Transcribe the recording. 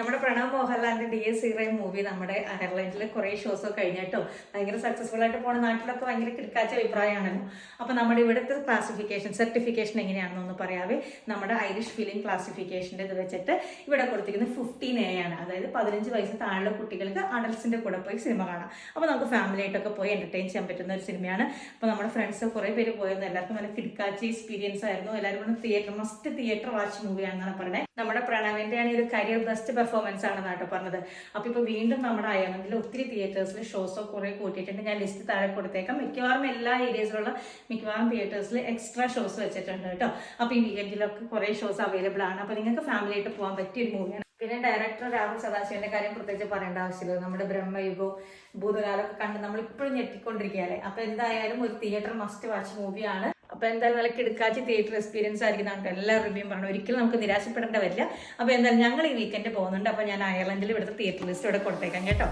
നമ്മുടെ പ്രണവ് മോഹൻലാലിന്റെ D S സീറേ movie നമ്മുടെ അയർലൻഡിൽ കുറേ ഷോസ് ഒക്കെ കഴിഞ്ഞിട്ടോ? ഭയങ്കര സക്സസ്ഫുൾ ആയിട്ട് പോണ നാട്ടിലൊക്കെ ഭയങ്കര കിടക്കാച്ച അഭിപ്രായമാണല്ലോ. അപ്പൊ നമ്മുടെ ഇവിടുത്തെ ക്ലാസിഫിക്കേഷൻ സർട്ടിഫിക്കേഷൻ എങ്ങനെയാണെന്ന് എങ്ങനെയാണെന്നൊന്ന് പറയാവേ. നമ്മുടെ ഐറിഷ് ഫിലിം ക്ലാസിഫിക്കേഷന്റെ ഇത് വെച്ചിട്ട് ഇവിടെ കൊടുത്തിരിക്കുന്നത് ഫിഫ്റ്റീൻ എ ആണ്. അതായത് പതിനഞ്ച് വയസ്സ് താഴെയുള്ള കുട്ടികൾക്ക് അഡൽസിന്റെ കൂടെ പോയി സിനിമ കാണാം. അപ്പോൾ നമുക്ക് ഫാമിലി ആയിട്ടൊക്കെ പോയി എന്റർടൈൻ ചെയ്യാൻ പറ്റുന്ന ഒരു സിനിമയാണ് അപ്പോൾ നമ്മുടെ ഫ്രണ്ട്സ് കുറേ പേര് പോയിരുന്നു. എല്ലാവർക്കും നല്ല കിടക്കാച്ച എക്സ്പീരിയൻസ് ആയിരുന്നു. എല്ലാവരും തിയേറ്റർ മസ്റ്റ് തിയേറ്റർ വാച്ച് മൂവിയാണെന്നാണ് പറയുന്നത്. നമ്മുടെ പ്രണവിന്റെ ആണ് ഒരു കരിയർ ബെസ്റ്റ് പെർഫോമൻസ് ആണ് കേട്ടോ പറഞ്ഞത്. അപ്പൊ ഇപ്പൊ വീണ്ടും നമ്മുടെ അയർലൻഡിൽ ഒത്തിരി തിയേറ്റേഴ്സിൽ ഷോസോ കുറെ കൂട്ടിയിട്ടുണ്ട്. ഞാൻ ലിസ്റ്റ് താഴെ കൊടുത്തേക്കാം. മിക്കവാറും എല്ലാ ഏരിയസിലുള്ള മിക്കവാറും തിയേറ്റേഴ്സിൽ എക്സ്ട്രാ ഷോസ് വെച്ചിട്ടുണ്ട് കേട്ടോ. അപ്പൊ ഈ വീക്കെൻഡിലൊക്കെ കുറെ ഷോസ് അവൈലബിൾ ആണ്. അപ്പൊ നിങ്ങൾക്ക് ഫാമിലി ആയിട്ട് പോകാൻ പറ്റിയ ഒരു മൂവിയാണ് പിന്നെ ഡയറക്ടർ രാഹുൽ സദാശിവന്റെ കാര്യം പ്രത്യേകിച്ച് പറയേണ്ട ആവശ്യമില്ല. നമ്മുടെ ബ്രഹ്മയുഗവും ഭൂതകാലമൊക്കെ കണ്ട് നമ്മൾ ഇപ്പോഴും ഞെട്ടിക്കൊണ്ടിരിക്കുകയല്ലേ? അപ്പൊ എന്തായാലും ഒരു തിയേറ്റർ മസ്റ്റ് വാച്ച് മൂവിയാണ് അപ്പൊ എന്തായാലും നല്ല കിടക്കാച്ചി തിയേറ്റർ എക്സ്പീരിയൻസ് ആയിരിക്കും എല്ലാ റിവ്യൂ പറഞ്ഞു. ഒരിക്കലും നമുക്ക് നിരാശപ്പെടേണ്ട വരില്ല അപ്പൊ എന്തായാലും ഞങ്ങൾ ഈ വീക്കെൻഡ് പോകുന്നുണ്ട്. അപ്പൊ ഞാൻ അയർലൻഡിൽ ഇവിടുത്തെ തിയേറ്റർ ലിസ്റ്റ് ഇവിടെ കൊടുത്തേക്കാം കേട്ടോ.